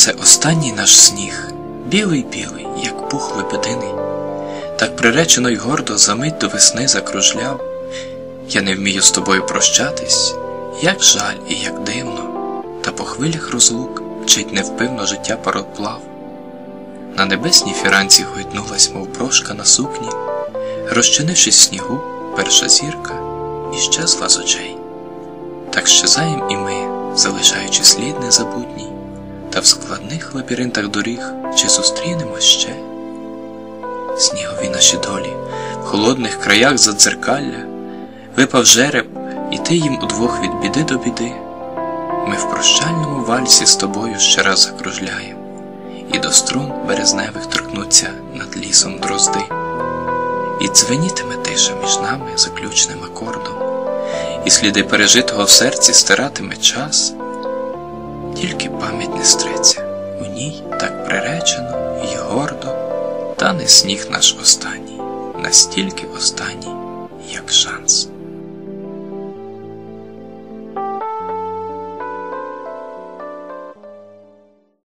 Це останній наш сніг, білий-білий, як пух лебединий, так приречено й гордо за мить до весни закружляв. Я не вмію з тобою прощатись, як жаль і як дивно, та по хвилях розлук вчить невпивно життя пароплав. На небесній фіранці гойднулась, мов брошка на сукні, розчинившись в снігу, перша зірка і щезла з очей. Так щезаєм і ми, залишаючи слід незабутній, та в складних лабіринтах доріг чи зустрінемось ще. Снігові наші долі, в холодних краях задзеркалля, випав жереб, і ти їм удвох від біди до біди. Ми в прощальному вальсі з тобою ще раз закружляєм, і до струн березневих торкнуться над лісом дрозди, і дзвенітиме тиша між нами заключним акордом, і сліди пережитого в серці стиратиме час, тільки пам'ять не стреться, у ній так приречено і гордо, та не сніг наш останній, настільки останній, як шанс.